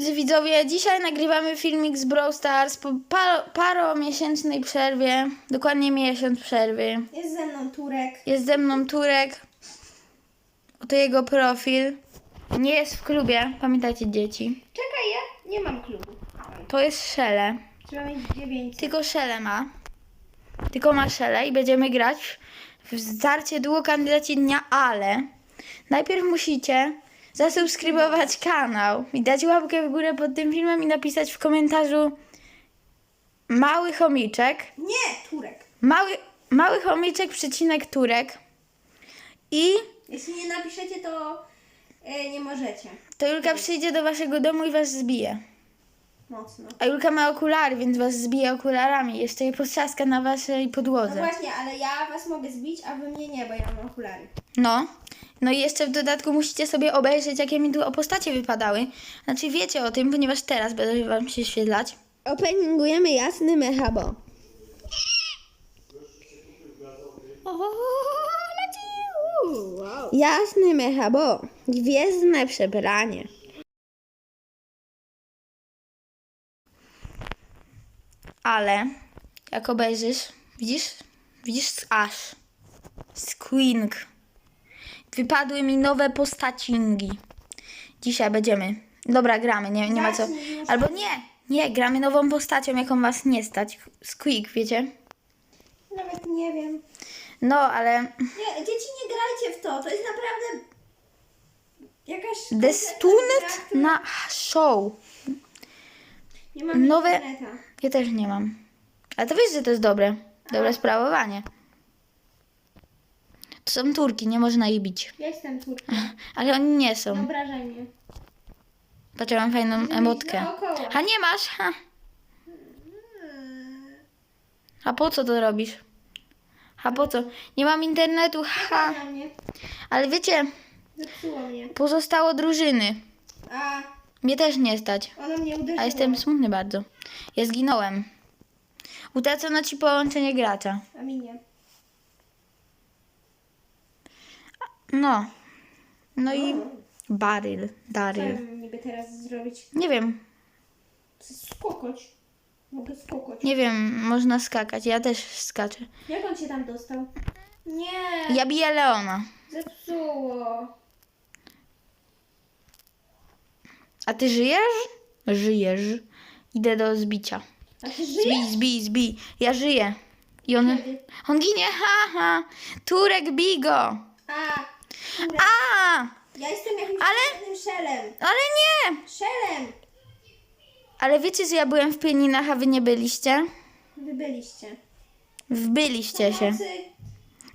Drodzy widzowie, dzisiaj nagrywamy filmik z Brawl Stars po paro, paromiesięcznej przerwie. Dokładnie miesiąc przerwy. Jest ze mną Turek. Jest ze mną Turek. Oto jego profil. Nie jest w klubie, pamiętajcie dzieci. Czekaj, ja nie mam klubu. To jest Szele. Trzeba mieć 900. Tylko Szele ma. Tylko ma Szele i będziemy grać w starcie duo kandydaci dnia, ale najpierw musicie zasubskrybować kanał i dać łapkę w górę pod tym filmem i napisać w komentarzu mały chomiczek, Nie, Turek. mały, mały chomiczek, przecinek turek i Jeśli nie napiszecie, to e, nie możecie. to Julka przyjdzie do waszego domu i was zbije. Mocno. A Julka ma okulary, więc was zbije okularami. Jeszcze je potrzaska na waszej No podłodze. właśnie, ale ja was mogę zbić, a wy mnie nie, bo ja mam okulary. No. No i jeszcze w dodatku musicie sobie obejrzeć, jakie mi tu o postacie wypadały. Znaczy wiecie o tym, ponieważ teraz będę wam się świetlać. Openingujemy jasny mechabo. Jasny mechabo. Gwiezdne przebranie. Ale jak obejrzysz, widzisz? Widzisz aż. Squink. Wypadły mi nowe postacingi. Dzisiaj będziemy. Dobra, gramy, nie, nie ma co. Albo nie, nie, gramy nową postacią, jaką was nie stać. Squeak, wiecie? Nawet nie wiem. No, ale Nie, dzieci nie grajcie w to. To jest naprawdę jakaś... The Stunet na show. Nie mam nowe- interneta. Ja też nie mam. Ale to wiesz, że to jest dobre. Dobre sprawowanie. To są Turki, nie można ich bić. Ja jestem Turkiem. Ale oni nie są. Obrażaj mnie. Patrz, mam fajną emotkę. Dookoła. A nie masz? Ha. A po co to robisz? A po co? Nie mam internetu, ha. Mnie. Ale wiecie, Zepsuło mnie. pozostało drużyny. A, Mnie też nie stać. ona mnie uderzyła. A jestem smutny bardzo. Ja zginąłem. Utracono ci połączenie gracza. A mi nie. No. No i. Baryl, Co Daryl. mam niby teraz zrobić? Nie wiem, Skokać. Mogę skokać. nie wiem, można skakać. Ja też skaczę. Jak on się tam dostał? Nie, Ja biję Leona. zepsuło. A ty żyjesz? Żyjesz. Idę do zbicia. A ty Zbij, żyjesz? zbij, zbij. Ja żyję. I on, Kiedy? on ginie, ha, ha. Turek, bij go. A, A, ja jestem jakimś Ale- ale... szelem. ale nie. Szelem. Ale wiecie, że ja byłem w pieninach, a wy nie byliście? Wy byliście. Wbyliście się.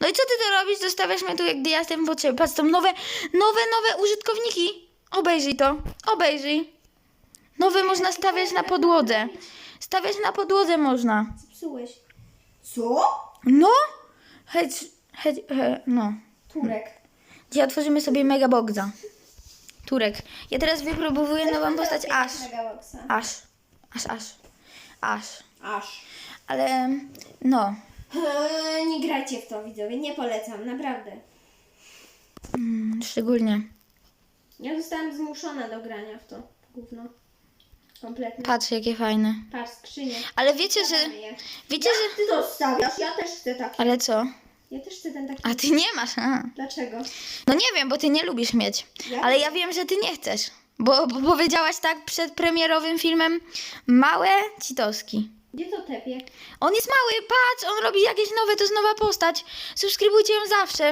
No i co ty to robisz? Zostawiasz mnie tu, jak gdy ja jestem potrzebny. Patrz, są nowe, nowe, nowe użytkowniki. Obejrzyj to. Obejrzyj. Nowe można stawiać na podłodze. Stawiać na podłodze można. Zepsułeś. Co? No? Hej, hej, he, no. Turek. Dzisiaj otworzymy sobie megaboxa. Turek. Ja teraz wypróbuję nową postać. Megaboxa. Ash. Ash, Ash. Ash. Aż. Ale, no. Eee, Nie grajcie w to, widzowie. Nie polecam, naprawdę. Mm, Szczególnie. Ja zostałam zmuszona do grania w to. Gówno. Kompletnie. Patrz, jakie fajne. Patrz, skrzynię. Ale wiecie, że... Wiecie, że... Ty to stawiasz? Ja też chcę taki. Ale co? Ja też chcę ten taki. A ty nie masz, a. Dlaczego? No nie wiem, bo ty nie lubisz mieć. Ja? Ale ja wiem, że ty nie chcesz. Bo, bo powiedziałaś tak przed premierowym filmem małe citoski. Gdzie to tepie? On jest mały, patrz, on robi jakieś nowe, to jest nowa postać. Subskrybujcie ją zawsze.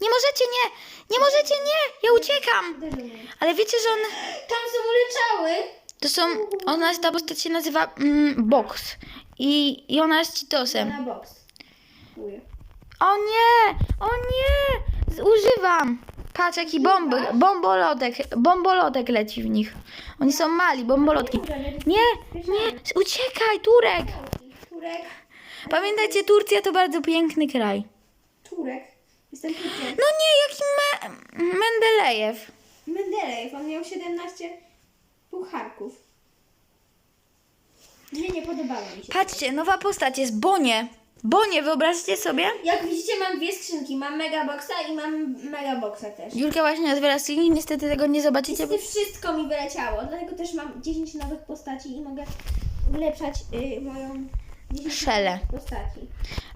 Nie możecie, nie, nie możecie, nie, ja uciekam. Ale wiecie, że on, Tam są uleczały. to są, ona jest, ta postać się nazywa mm, Box. I, I ona jest citosem. Na boks. Kuję. O nie, o nie, zużywam. Patrz, jaki bomb, bombolotek, bombolotek leci w nich. Oni są mali, bombolotki. Nie, nie, uciekaj, Turek. Turek. Pamiętajcie, Turcja to bardzo piękny kraj. Turek. Jestem Turkiem. No nie, jaki Me Mendelejew. Mendelejew, on miał 17 pucharków. Nie, nie podobało mi się. Patrzcie, nowa postać jest Bonie. Bo nie, wyobraźcie sobie, Jak widzicie, mam dwie skrzynki. Mam Megaboxa i mam Megaboxa też. Julka właśnie otwiera skrzynki, niestety tego nie zobaczycie. Niestety wszystko mi wyleciało, dlatego też mam 10 nowych postaci i mogę ulepszać y, moją 10 Szelę. nowych postaci.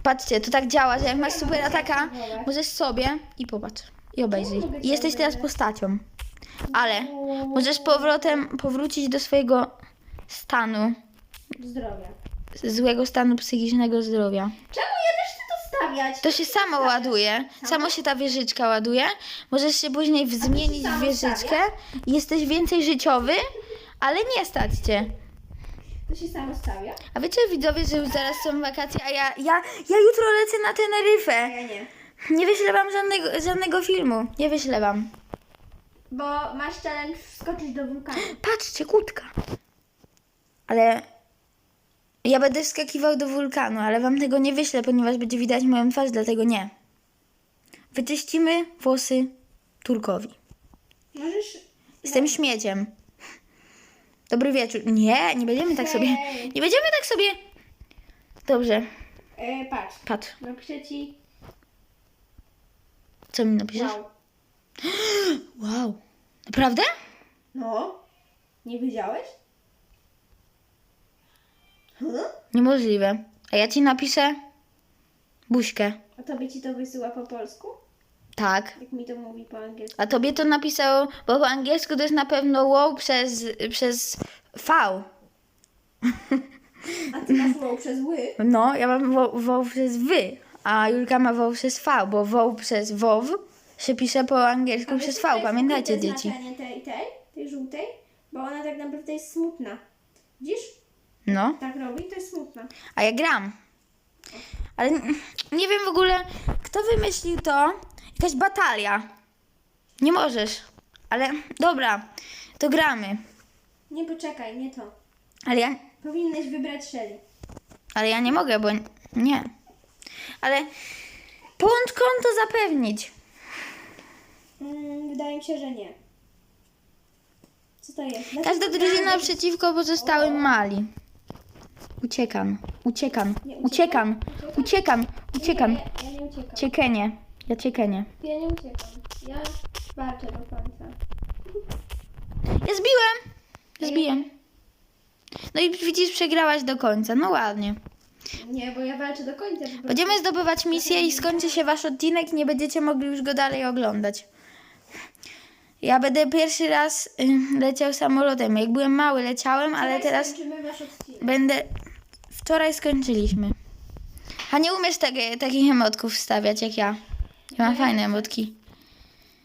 Patrzcie, to tak działa, że jak masz super ataka, spróbować. możesz sobie i popatrz, i obejrzyj. I jesteś teraz postacią. Ale możesz powrotem powrócić do swojego stanu, Zdrowia. Złego stanu psychicznego zdrowia. Czemu ja też chcę to stawiać? To się samo ładuje, samo się ta wieżyczka ładuje. Możesz się później w- zmienić w samo wieżyczkę jesteś więcej życiowy, ale nie stać cię. To się samo stawia? A wiecie widzowie, że już zaraz są wakacje, a ja, ja, ja jutro lecę na Teneryfę. ja nie. Nie wyślę wam żadnego, żadnego filmu. Nie wyślę wam. Bo masz challenge wskoczyć do wulkanu. Patrzcie, kutka. Ale ja będę wskakiwał do wulkanu, ale wam tego nie wyślę, ponieważ będzie widać moją twarz, dlatego nie. Wyczyścimy włosy Turkowi. Możesz... Jestem śmieciem. Dobry wieczór. Nie, nie będziemy tak sobie. Nie będziemy tak sobie. Dobrze, E, patrz. patrz. Napiszę ci... Co mi napiszesz? Wow. Wow. Naprawdę? No. Nie wiedziałeś? Niemożliwe. A ja ci napiszę buźkę. A tobie ci to wysyła po polsku? Tak. Jak mi to mówi po angielsku. A tobie to napisało, bo po angielsku to jest na pewno wow przez, przez V. A ty masz wow przez ły? No, ja mam wow, wow przez wy, a Julka ma wow przez V, bo wow przez WOW się pisze po angielsku A przez V. Pamiętajcie, dzieci. znaczenie tej, tej, tej żółtej? Bo ona tak naprawdę jest smutna. Widzisz? No, Tak robi, to jest smutna. a ja gram. Ale nie wiem w ogóle, kto wymyślił to. Jakaś batalia. Nie możesz. Ale dobra, to gramy. Nie poczekaj, nie to. Ale ja, Powinnaś wybrać Shelly. ale ja nie mogę, bo nie. Ale połącz konto zapewnić. Mm, wydaje mi się, że nie. Co to jest? Każda drużyna przeciwko pozostałym mali. Uciekam, uciekam, Nie, uciekam, uciekam, uciekam. Nie, ja, nie uciekam. Ciekenie, ja ciekenie. Ja nie uciekam. Ja walczę do końca. Ja zbiłem, ja zbiłem. No i widzisz, przegrałaś do końca, no ładnie. Nie, bo ja walczę do końca. po prostu. Będziemy zdobywać misję i skończy się wasz odcinek i nie będziecie mogli już go dalej oglądać. Ja będę pierwszy raz y, leciał samolotem. Jak byłem mały, leciałem, ale Teraz teraz skończymy wasz odcinek. będę. Wczoraj skończyliśmy. A nie umiesz takie, takich emotków wstawiać jak ja. Ja mam fajne emotki.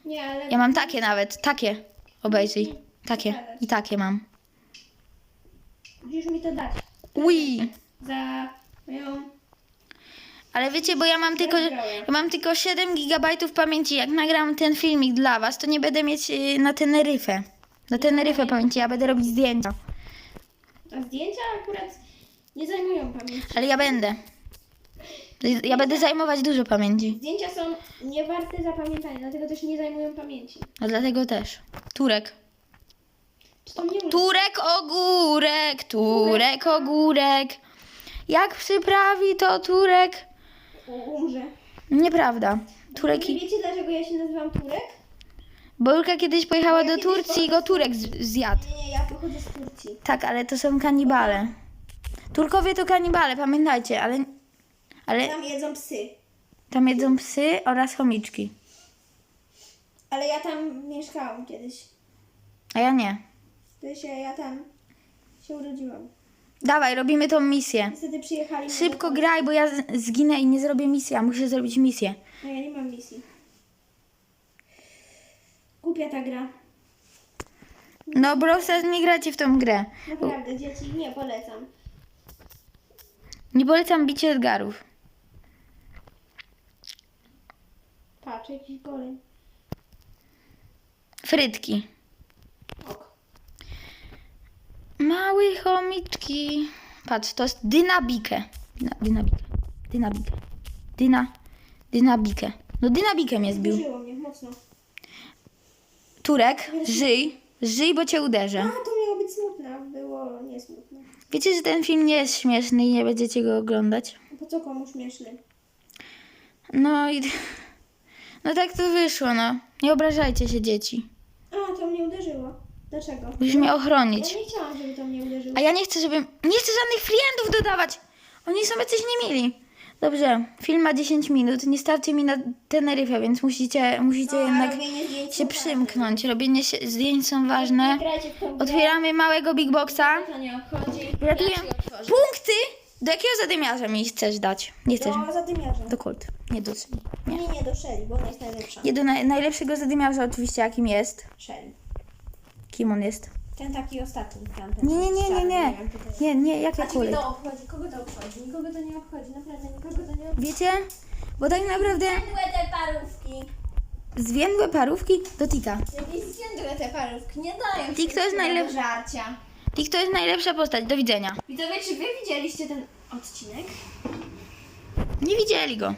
Nie, ale... Ja mam takie nawet, takie. Obejrzyj. Takie i takie mam. Musisz mi to dać. Ui. Za moją... Ale wiecie, bo ja mam tylko, ja mam tylko 7 GB pamięci. Jak nagram ten filmik dla was, to nie będę mieć y, na Teneryfę. Na Teneryfę pamięci, ja będę robić zdjęcia. A zdjęcia akurat nie zajmują pamięci. Ale ja będę. Ja będę zajmować dużo pamięci. Zdjęcia są niewarte zapamiętania, dlatego też nie zajmują pamięci. A dlatego też. Turek. Czy to mnie Turek ogórek, Turek ogórek. Jak przyprawi to Turek? u- umrze? Nieprawda. Turek Nie wiecie dlaczego ja się nazywam Turek? Bo Julka kiedyś pojechała do Turcji i go Turek z- zjadł. Nie, nie, ja pochodzę z Turcji. Tak, ale to są kanibale. Turkowie to kanibale, pamiętajcie, ale, ale Tam jedzą psy. tam jedzą psy oraz chomiczki. Ale ja tam mieszkałam kiedyś. A ja nie. To się, ja tam się urodziłam. Dawaj, robimy tą misję. Niestety przyjechali... Szybko graj, bo ja z- zginę i nie zrobię misji, a muszę zrobić misję. No ja nie mam misji. Głupia ta gra. No, Browsers nie gracie w tą grę. Naprawdę, dzieci, nie polecam. Nie polecam bicie Edgarów. Patrz, jakiś golem. Frytki. Ok. Małe chomiczki. Patrz, to jest dynabikę. Dyna, dynabikę. Dynabikę. Dyna, dynabikę. No dynabikę mnie zbił. Zburzyło mnie mocno. Turek, żyj. Żyj, bo cię uderzę. A, to miało być smutne, a było niesmutne. Wiecie, że ten film nie jest śmieszny i nie będziecie go oglądać? Po co komu śmieszny. No i... No tak to wyszło, no. Nie obrażajcie się, dzieci. A, to mnie uderzyło. Dlaczego? Musisz mnie Ja ochronić. nie chciałam, żeby to mnie uderzyło. A ja nie chcę, żeby... Nie chcę żadnych klientów dodawać! Oni są jacyś niemili. Dobrze, film ma 10 minut. Nie starczy mi na Teneryfę, więc musicie, musicie No, jednak się przymknąć. Robienie się, zdjęć są ważne. Nie. Otwieramy małego Big Boxa. Nie. Ratuję. Punkty! Do jakiego zadymiarza mi chcesz dać? Nie chcesz. Do zadymiarza. Do Colt. Nie do Shelly. Nie, nie, do Shelly, bo ona jest najlepsza. Nie do naj, najlepszego zadymiarza oczywiście jakim jest. Shelly. Kim on jest? Ten taki ostatni tamten. Nie, nie, nie, nie, nie. Nie, nie, jak ja A to obchodzi? Kogo to obchodzi? Nikogo to nie obchodzi, naprawdę nikogo to nie obchodzi. Wiecie? Bo tak naprawdę Zwiędłe te parówki. zwiędłe parówki do Tika. Jakieś zwiędłe te parówki, nie dają Tik to jest najlepszy- do żarcia. Tik to jest najlepsza postać, do widzenia. Widzowie, czy wy widzieliście ten odcinek? Nie widzieli go.